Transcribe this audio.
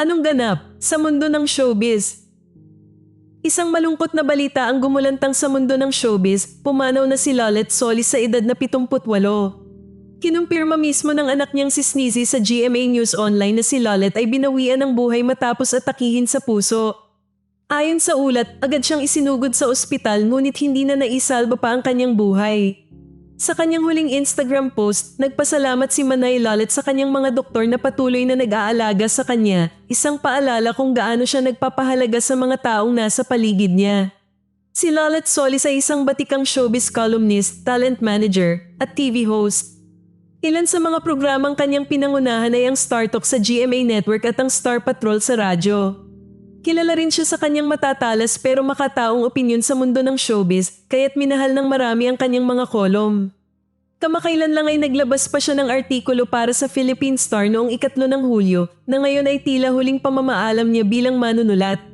Anong ganap sa mundo ng showbiz? Isang malungkot na balita ang gumulantang sa mundo ng showbiz, pumanaw na si Lolet Solis sa edad na 78. Kinumpirma mismo ng anak niyang si Sneezy sa GMA News Online na si Lolet ay binawian ng buhay matapos atakihin sa puso. Ayon sa ulat, agad siyang isinugod sa ospital ngunit hindi na naisalba pa ang kanyang buhay. Sa kanyang huling Instagram post, nagpasalamat si Manay Lolet sa kanyang mga doktor na patuloy na nag-aalaga sa kanya, isang paalala kung gaano siya nagpapahalaga sa mga taong nasa paligid niya. Si Lolet Solis ay isang batikang showbiz columnist, talent manager, at TV host. Ilan sa mga programang kanyang pinangunahan ay ang Star Talk sa GMA Network at ang Star Patrol sa radyo. Kilala rin siya sa kanyang matatalas pero makataong opinyon sa mundo ng showbiz kaya't minahal ng marami ang kanyang mga kolom. Kamakailan lang ay naglabas pa siya ng artikulo para sa Philippine Star noong ikatlo ng Hulyo na ngayon ay tila huling pamamaalam niya bilang manunulat.